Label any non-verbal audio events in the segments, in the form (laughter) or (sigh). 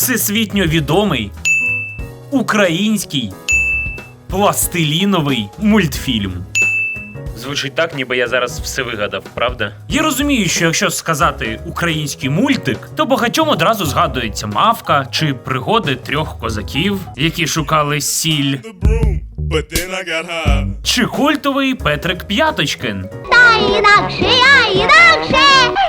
всесвітньо відомий український пластиліновий мультфільм. Звучить так, ніби я зараз все вигадав, правда? Я розумію, що якщо сказати український мультик, то багатьом одразу згадується мавка чи пригоди трьох козаків, які шукали сіль, чи культовий Петрик П'яточкин. Та інакше, я інакше.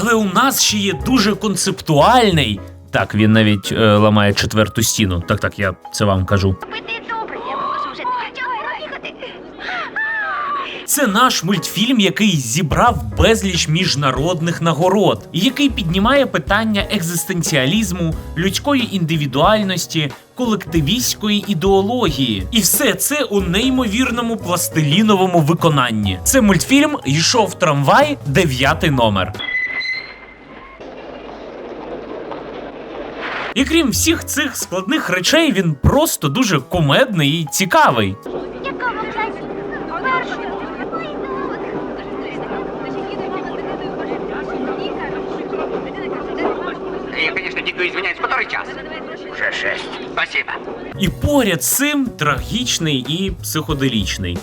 Але у нас ще є дуже концептуальний. Так, він навіть е, ламає четверту стіну. Так, так, я це вам кажу. Це наш мультфільм, який зібрав безліч міжнародних нагород, і який піднімає питання екзистенціалізму, людської індивідуальності, колективістської ідеології. І все це у неймовірному пластиліновому виконанні. Це мультфільм йшов трамвай, дев'ятий номер. І крім всіх цих складних речей, він просто дуже кумедний і цікавий. Вам зайці? Я, конечно, дико извиняюсь, который час? Уже шесть. Спасибо. І поряд з цим трагічний і психоделічний.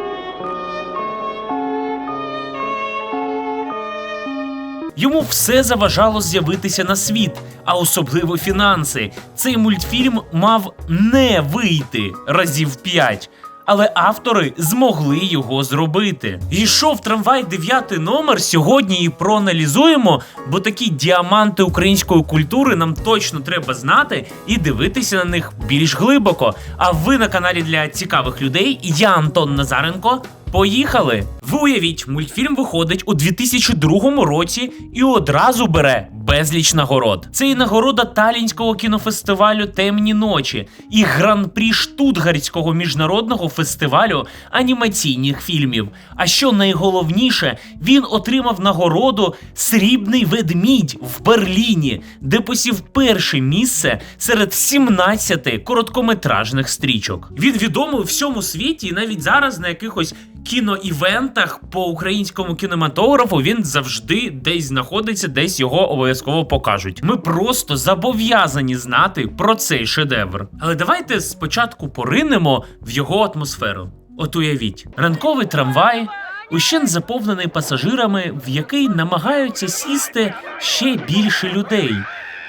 Йому все заважало з'явитися на світ, а особливо фінанси. Цей мультфільм мав не вийти разів п'ять. Але автори змогли його зробити. Йшов трамвай дев'ятий номер. Сьогодні і проаналізуємо, бо такі діаманти української культури нам точно треба знати і дивитися на них більш глибоко. А ви на каналі для цікавих людей. Я Антон Назаренко. Поїхали! Ви уявіть, мультфільм виходить у 2002 році і одразу бере безліч нагород. Це і нагорода Талінського кінофестивалю Темні ночі, і гран-прі Штутгарського міжнародного фестивалю анімаційних фільмів. А що найголовніше, він отримав нагороду Срібний ведмідь в Берліні, де посів перше місце серед 17 короткометражних стрічок. Він відомий у всьому світі, і навіть зараз на якихось кіноівентах по українському кінематографу він завжди десь знаходиться, десь його обов'язково покажуть. Ми просто зобов'язані знати про цей шедевр. Але давайте спочатку поринемо в його атмосферу. От уявіть, ранковий трамвай. Ущен заповнений пасажирами, в який намагаються сісти ще більше людей.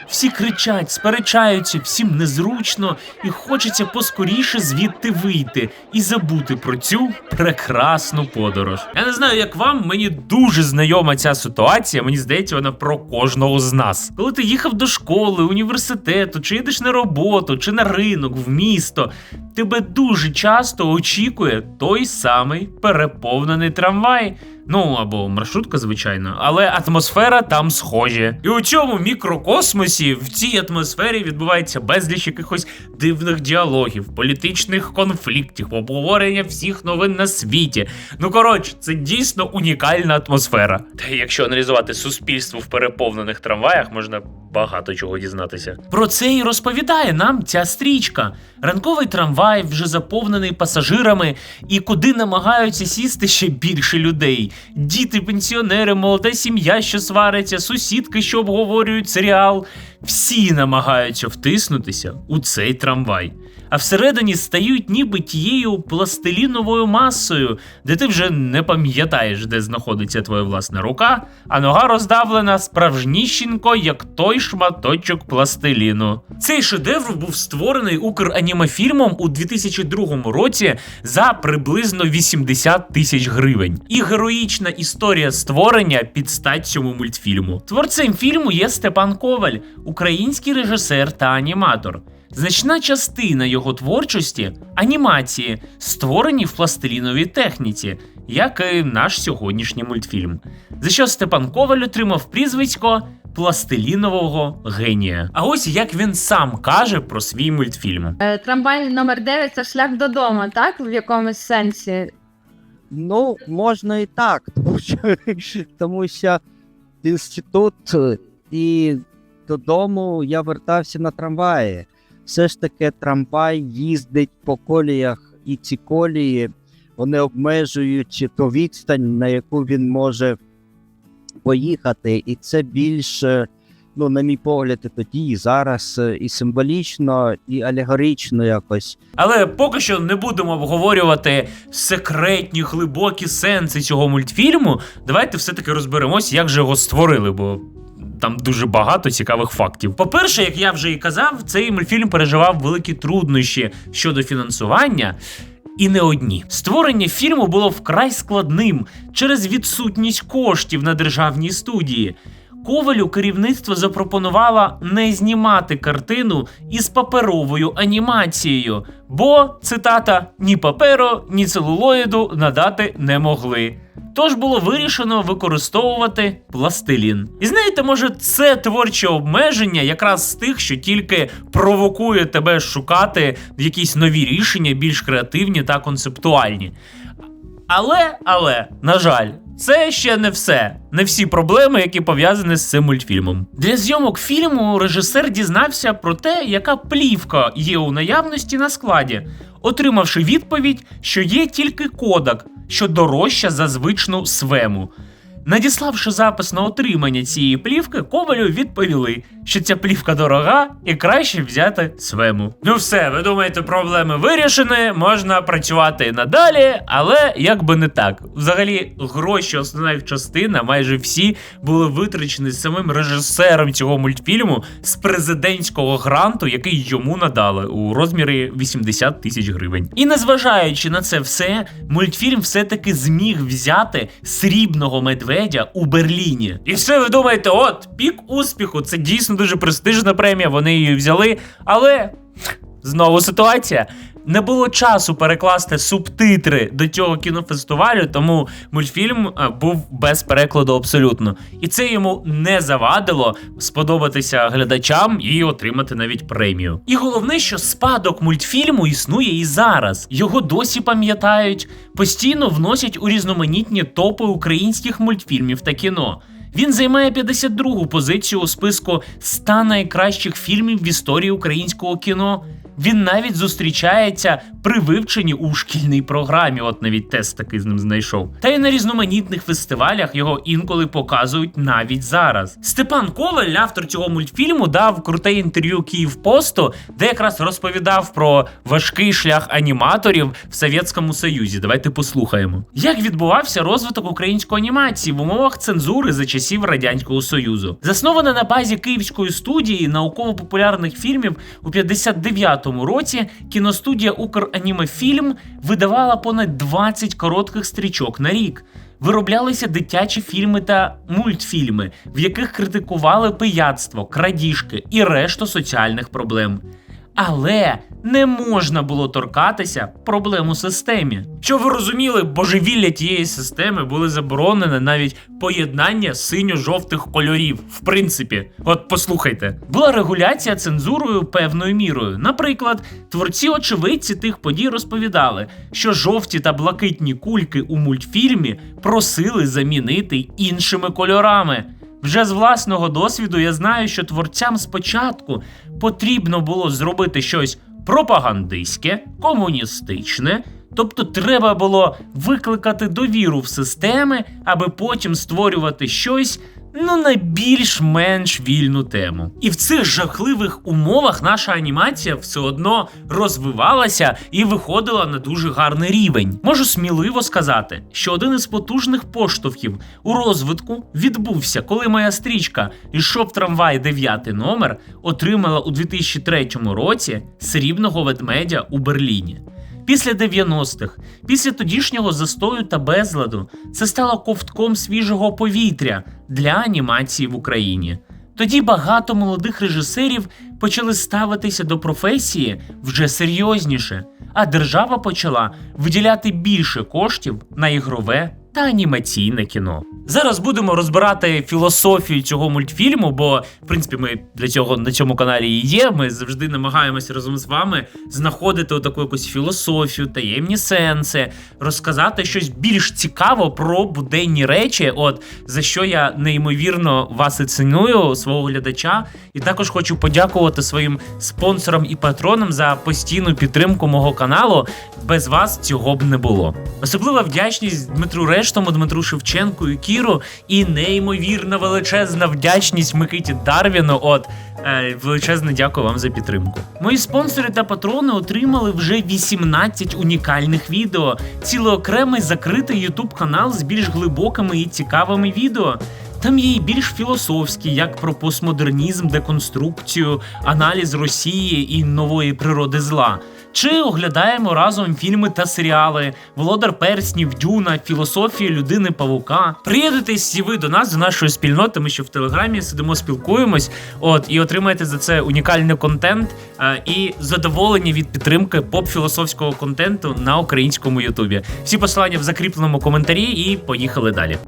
Всі кричать, сперечаються, всім незручно, і хочеться поскоріше звідти вийти і забути про цю прекрасну подорож. Я не знаю, як вам, мені дуже знайома ця ситуація. Мені здається, вона про кожного з нас. Коли ти їхав до школи, університету, чи йдеш на роботу, чи на ринок, в місто, тебе дуже часто очікує той самий переповнений трамвай. Ну або маршрутка, звичайно, але атмосфера там схожа. І у цьому мікрокосмосі в цій атмосфері відбувається безліч якихось дивних діалогів, політичних конфліктів, обговорення всіх новин на світі. Ну коротше, це дійсно унікальна атмосфера. Та якщо аналізувати суспільство в переповнених трамваях, можна багато чого дізнатися. Про це і розповідає нам ця стрічка. Ранковий трамвай вже заповнений пасажирами, і куди намагаються сісти ще більше людей. Діти, пенсіонери, молода сім'я, що свариться, сусідки, що обговорюють серіал. Всі намагаються втиснутися у цей трамвай. А всередині стають ніби тією пластиліновою масою, де ти вже не пам'ятаєш, де знаходиться твоя власна рука, а нога роздавлена справжнісінько, як той шматочок пластиліну. Цей шедевр був створений Укранімафільмом у 2002 році за приблизно 80 тисяч гривень. І героїчна історія створення під стать цьому мультфільму. Творцем фільму є Степан Коваль, український режисер та аніматор. Значна частина його творчості анімації, створені в пластиліновій техніці, як і наш сьогоднішній мультфільм. За що Степан Коваль отримав прізвисько пластилінового генія. А ось як він сам каже про свій мультфільм. Е, Трамвай номер 9 це шлях додому, так? В якомусь сенсі. Ну, можна і так, (laughs) тому що, тому що інститут е, і додому я вертався на трамваї. Все ж таки, трамвай їздить по коліях, і ці колії вони обмежують ту відстань, на яку він може поїхати, і це більше, ну, на мій погляд, і тоді, і зараз, е, і символічно, і алегорично якось. Але поки що не будемо обговорювати секретні глибокі сенси цього мультфільму. Давайте все-таки розберемось, як же його створили, бо. Там дуже багато цікавих фактів. По-перше, як я вже і казав, цей мультфільм переживав великі труднощі щодо фінансування. І не одні. Створення фільму було вкрай складним через відсутність коштів на державній студії. Ковалю керівництво запропонувало не знімати картину із паперовою анімацією, бо, цитата, ні паперу, ні целулоїду надати не могли. Тож було вирішено використовувати пластилін. І знаєте, може, це творче обмеження якраз з тих, що тільки провокує тебе шукати якісь нові рішення, більш креативні та концептуальні. Але, але, на жаль, це ще не все. Не всі проблеми, які пов'язані з цим мультфільмом. Для зйомок фільму режисер дізнався про те, яка плівка є у наявності на складі, отримавши відповідь, що є тільки кодек, що дорожча за звичну свему. Надіславши запис на отримання цієї плівки, Ковалю відповіли, що ця плівка дорога і краще взяти свему. Ну все, ви думаєте, проблеми вирішені, можна працювати надалі, але як би не так. Взагалі, гроші, основна їх частина, майже всі були витрачені самим режисером цього мультфільму з президентського гранту, який йому надали у розмірі 80 тисяч гривень. І незважаючи на це все, мультфільм все-таки зміг взяти срібного медведя у Берліні. І все ви думаєте, от пік успіху, це дійсно дуже престижна премія, вони її взяли, але. Знову ситуація. Не було часу перекласти субтитри до цього кінофестивалю, тому мультфільм е, був без перекладу абсолютно. І це йому не завадило сподобатися глядачам і отримати навіть премію. І головне, що спадок мультфільму існує і зараз. Його досі пам'ятають, постійно вносять у різноманітні топи українських мультфільмів та кіно. Він займає 52-гу позицію у списку 100 найкращих фільмів в історії українського кіно. Він навіть зустрічається при вивченні у шкільній програмі. От навіть тест такий з ним знайшов. Та й на різноманітних фестивалях його інколи показують навіть зараз. Степан Коваль, автор цього мультфільму, дав круте інтерв'ю Київпосту, де якраз розповідав про важкий шлях аніматорів в Совєтському Союзі. Давайте послухаємо. Як відбувався розвиток української анімації в умовах цензури за часів Радянського Союзу? Заснована на базі Київської студії науково-популярних фільмів у 59-му році кіностудія Укранімефільм видавала понад 20 коротких стрічок на рік. Вироблялися дитячі фільми та мультфільми, в яких критикували пияцтво, крадіжки і решту соціальних проблем. Але не можна було торкатися проблем у системі. Що ви розуміли, божевілля тієї системи були заборонені навіть поєднання синьо-жовтих кольорів. В принципі, от послухайте, була регуляція цензурою певною мірою. Наприклад, творці очевидці тих подій розповідали, що жовті та блакитні кульки у мультфільмі просили замінити іншими кольорами. Вже з власного досвіду я знаю, що творцям спочатку потрібно було зробити щось пропагандистське, комуністичне. Тобто треба було викликати довіру в системи, аби потім створювати щось ну на більш-менш вільну тему. І в цих жахливих умовах наша анімація все одно розвивалася і виходила на дуже гарний рівень. Можу сміливо сказати, що один із потужних поштовхів у розвитку відбувся, коли моя стрічка «Ішов трамвай 9 номер отримала у 2003 році срібного ведмедя у Берліні. Після 90-х, після тодішнього застою та безладу, це стало ковтком свіжого повітря для анімації в Україні. Тоді багато молодих режисерів почали ставитися до професії вже серйозніше, а держава почала виділяти більше коштів на ігрове та анімаційне кіно. Зараз будемо розбирати філософію цього мультфільму, бо в принципі ми для цього на цьому каналі і є. Ми завжди намагаємося разом з вами знаходити таку якусь філософію, таємні сенси, розказати щось більш цікаво про буденні речі. От за що я неймовірно вас і ціную, свого глядача. І також хочу подякувати своїм спонсорам і патронам за постійну підтримку мого каналу. Без вас цього б не було. Особлива вдячність Дмитру Реш Арештому, Дмитру Шевченку і Кіру, і неймовірна величезна вдячність Микиті Дарвіну. От е, величезне дякую вам за підтримку. Мої спонсори та патрони отримали вже 18 унікальних відео, цілий окремий закритий YouTube канал з більш глибокими і цікавими відео. Там є і більш філософські, як про постмодернізм, деконструкцію, аналіз Росії і нової природи зла. Чи оглядаємо разом фільми та серіали, Володар Перснів, Дюна, філософія людини Павука. Приєднуйтесь і ви до нас, до нашої спільноти. Ми ще в телеграмі сидимо, спілкуємось. От і отримаєте за це унікальний контент е, і задоволення від підтримки поп-філософського контенту на українському Ютубі. Всі посилання в закріпленому коментарі, і поїхали далі.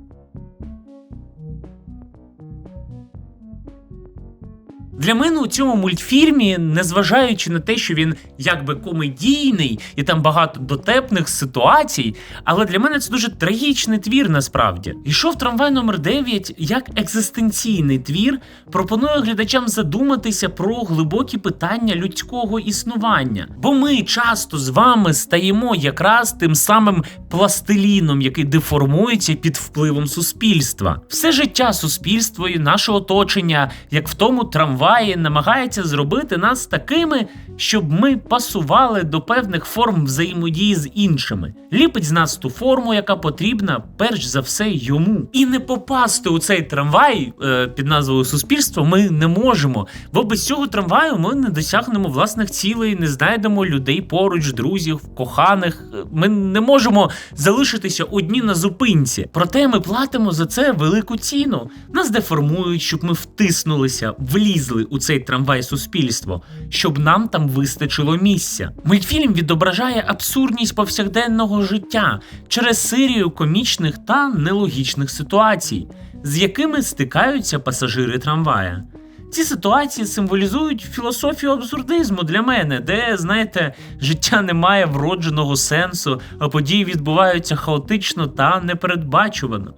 Для мене у цьому мультфільмі, незважаючи на те, що він якби комедійний і там багато дотепних ситуацій, але для мене це дуже трагічний твір насправді. Ішов трамвай номер 9 як екзистенційний твір, пропонує глядачам задуматися про глибокі питання людського існування. Бо ми часто з вами стаємо якраз тим самим пластиліном, який деформується під впливом суспільства. Все життя суспільство і наше оточення, як в тому трамваї, намагається зробити нас такими, щоб ми пасували до певних форм взаємодії з іншими. Ліпить з нас ту форму, яка потрібна перш за все йому. І не попасти у цей трамвай е, під назвою суспільство ми не можемо. Бо без цього трамваю ми не досягнемо власних цілей, не знайдемо людей поруч, друзів, коханих. Е, Ми не можемо залишитися одні на зупинці. Проте ми платимо за це велику ціну. Нас деформують, щоб ми втиснулися, влізли у цей трамвай суспільство, щоб нам там вистачило місця. Мультфільм відображає абсурдність повсякденного життя через серію комічних та нелогічних ситуацій, з якими стикаються пасажири трамвая. Ці ситуації символізують філософію абсурдизму для мене, де, знаєте, життя не має вродженого сенсу, а події відбуваються хаотично та непередбачувано.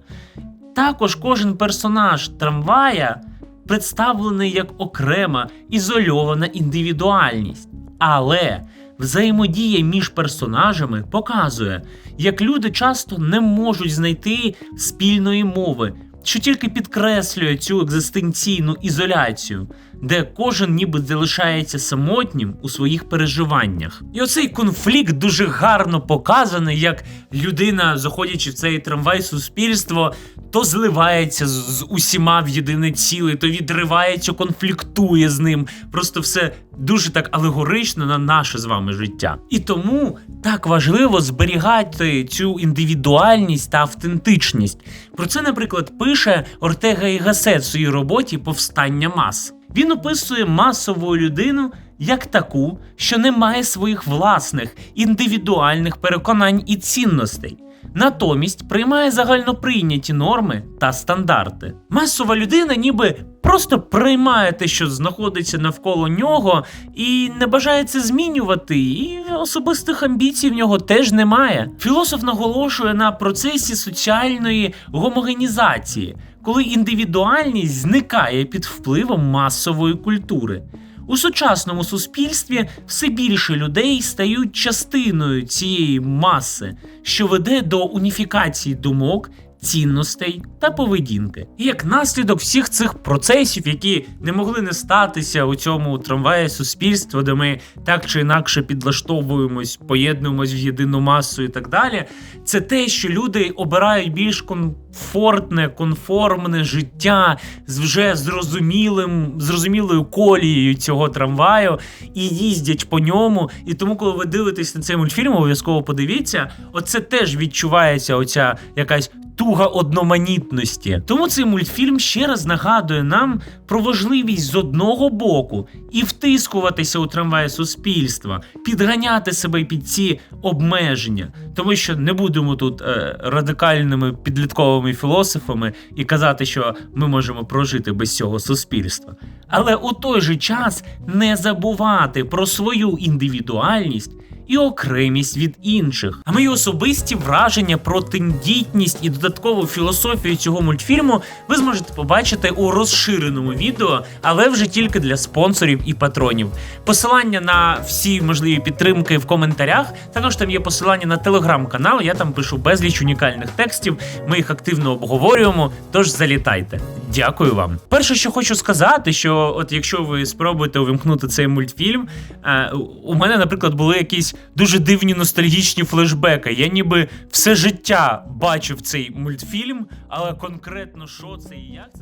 Також кожен персонаж трамвая представлений як окрема ізольована індивідуальність. Але взаємодія між персонажами показує, як люди часто не можуть знайти спільної мови, що тільки підкреслює цю екзистенційну ізоляцію, де кожен ніби залишається самотнім у своїх переживаннях. І оцей конфлікт дуже гарно показаний, як людина, заходячи в цей трамвай суспільство, то зливається з, усіма в єдине ціле, то відривається, конфліктує з ним. Просто все дуже так алегорично на наше з вами життя. І тому так важливо зберігати цю індивідуальність та автентичність. Про це, наприклад, пише Ортега і Гасет в своїй роботі Повстання мас. Він описує масову людину як таку, що не має своїх власних індивідуальних переконань і цінностей. Натомість приймає загальноприйняті норми та стандарти. Масова людина ніби просто приймає те, що знаходиться навколо нього, і не бажає це змінювати, і особистих амбіцій в нього теж немає. Філософ наголошує на процесі соціальної гомогенізації, коли індивідуальність зникає під впливом масової культури. У сучасному суспільстві все більше людей стають частиною цієї маси, що веде до уніфікації думок, цінностей та поведінки. І як наслідок всіх цих процесів, які не могли не статися у цьому трамваї суспільства, де ми так чи інакше підлаштовуємось, поєднуємось в єдину масу і так далі, це те, що люди обирають більш комфортне, конформне життя з вже зрозумілим, зрозумілою колією цього трамваю і їздять по ньому. І тому, коли ви дивитесь на цей мультфільм, обов'язково подивіться, оце теж відчувається оця якась. Туга одноманітності. Тому цей мультфільм ще раз нагадує нам про важливість з одного боку і втискуватися у трамваї суспільства, підганяти себе під ці обмеження, тому що не будемо тут е, радикальними підлітковими філософами і казати, що ми можемо прожити без цього суспільства. Але у той же час не забувати про свою індивідуальність і окремість від інших. А мої особисті враження про тендітність і додаткову філософію цього мультфільму ви зможете побачити у розширеному відео, але вже тільки для спонсорів і патронів. Посилання на всі можливі підтримки в коментарях. Також там є посилання на телеграм-канал. Я там пишу безліч унікальних текстів. Ми їх активно обговорюємо. Тож залітайте. Дякую вам. Перше, що хочу сказати, що от якщо ви спробуєте увімкнути цей мультфільм, е, у мене, наприклад, були якісь дуже дивні ностальгічні флешбеки. Я ніби все життя бачив цей мультфільм, але конкретно що це і як це